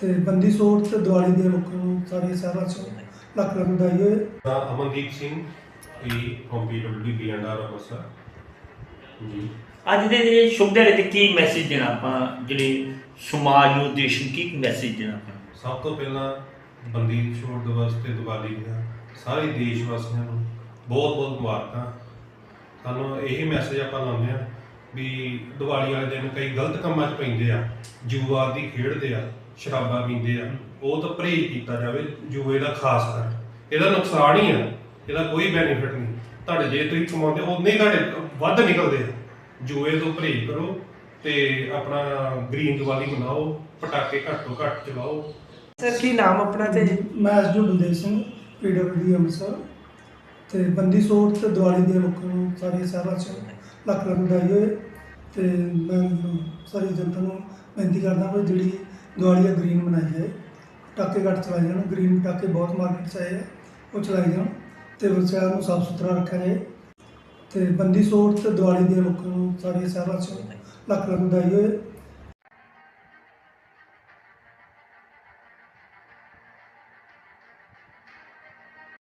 ਤੇ ਬੰਦੀ ਛੋੜ ਤੇ ਦੀਵਾਲੀ ਦੇ ਲੋਕਾਂ ਨੂੰ ਸਾਰੇ ਸ਼ਹਿਰਾਂ 'ਚ ਲੱਖ ਲੱਖ ਵਧਾਈ ਹੋਏ ਅਮਨਦੀਪ ਸਿੰਘ ਵੀ ਫਰੋਮ ਪੀਡਬਲਯੂ ਬੀਐਨਆਰ ਅੰਮ੍ਰਿਤਸਰ। ਜੀ। ਅੱਜ ਦੇ ਜਿਹੜੇ ਸ਼ੁਭ ਦਿਹਾੜੇ ਤੇ ਕੀ ਮੈਸੇਜ ਦੇਣਾ ਆਪਾਂ? ਜਿਹੜੇ ਸਮਾਜ ਨੂੰ ਦੇਸ਼ ਨੂੰ ਕੀ ਮੈਸੇਜ ਦੇਣਾ ਆਪਾਂ? ਸਭ ਤੋਂ ਪਹਿਲਾਂ ਬੰਦੀ ਛੋੜ ਦਿਵਸ ਤੇ ਦੀਵਾਲੀ ਦੀਆਂ ਸਾਰੇ ਦੇਸ਼ ਵਾਸੀਆਂ ਨੂੰ ਬਹੁਤ ਬਹੁਤ ਮੁਬਾਰਕਾਂ। ਸਾਨੂੰ ਇਹੀ ਮੈਸੇਜ ਆਪਾਂ ਲਾਉਂਦੇ ਆ ਵੀ ਦੀਵਾਲੀ ਵਾਲੇ ਦਿਨ ਕਈ ਗਲਤ ਕੰਮਾਂ 'ਚ ਪੈਂਦੇ ਆ ਜੂਆ ਦੀ ਖੇਡਦੇ ਆ। ਸ਼ਰਾਬਾਂ ਪੀਂਦੇ ਆ। ਉਹ ਤਾਂ ਪਰਹੇਜ਼ ਕੀਤਾ ਜਾਵੇ ਜੂਏ ਦਾ ਖਾਸ ਕਰ। ਇਹਦਾ ਨੁਕਸਾਨ ਹੀ ਆ। ਇਹਦਾ ਕੋਈ ਬੈਨੀਫਿਟ ਨਹੀਂ। ਤੁਹਾਡੇ ਜੇ ਤੁਸੀਂ ਕਮਾਉਂਦੇ ਉਨੇ ਹੀ ਤੁਹਾਡੇ ਵੱਧ ਨਿਕਲਦੇ ਆ। ਜੂਏ ਤੋਂ ਪਰਹੇਜ਼ ਕਰੋ ਤੇ ਆਪਣਾ ਗ੍ਰੀਨ ਦੀਵਾਲੀ ਮਨਾਓ ਪਟਾਕੇ ਘੱਟ ਤੋਂ ਘੱਟ ਚਲਾਓ। ਸਰ ਕੀ ਨਾਮ ਆਪਣਾ ਤੇ? ਮੈਂ ਐਸਡੀ ਬਲਦੇਵ ਸਿੰਘ ਪੀਡਬਲਯੂ ਅੰਮ੍ਰਿਤਸਰ। ਤੇ ਬੰਦੀ ਛੋੜ ਤੇ ਦੀਵਾਲੀ ਦੇ ਲੋਕਾਂ ਨੂੰ ਸਾਰੇ ਸ਼ਹਿਰਾਂ 'ਚ ਲੱਖ ਲੱਖ ਵਧਾਈ ਹੋਏ। ਤੇ ਮੈਂ ਸਾਰੀ ਜਨਤਾ ਨੂੰ ਬੇਨਤੀ ਕਰਦਾ ਵੀ ਜਿਹੜੀ ਦੀਵਾਲੀ ਆ ਗ੍ਰੀਨ ਬਣਾਈ ਜਾਏ। ਪਟਾਕੇ ਘੱਟ ਚਲਾਏ ਜਾਣ, ਗ੍ਰੀਨ ਪਟਾਕੇ ਬਹੁਤ ਮਾਰਕੀਟ 'ਚ ਆਏ ਆ, ਉਹ ਚਲਾਏ ਜਾਣ ਤੇ ਸ਼ਹਿਰ ਨੂੰ ਸਾਫ਼ ਸੁਥਰਾ ਰੱਖਿਆ ਜਾਏ। ਤੇ ਬੰਦੀ ਛੋੜ ਤੇ ਦੀਵਾਲੀ ਦੀਆਂ ਲੋਕਾਂ ਨੂੰ ਸਾਰੇ ਸ਼ਹਿਰਾਂ 'ਚ ਲੱਖ ਲੱਖ ਵਧਾਈ ਹੋਏ।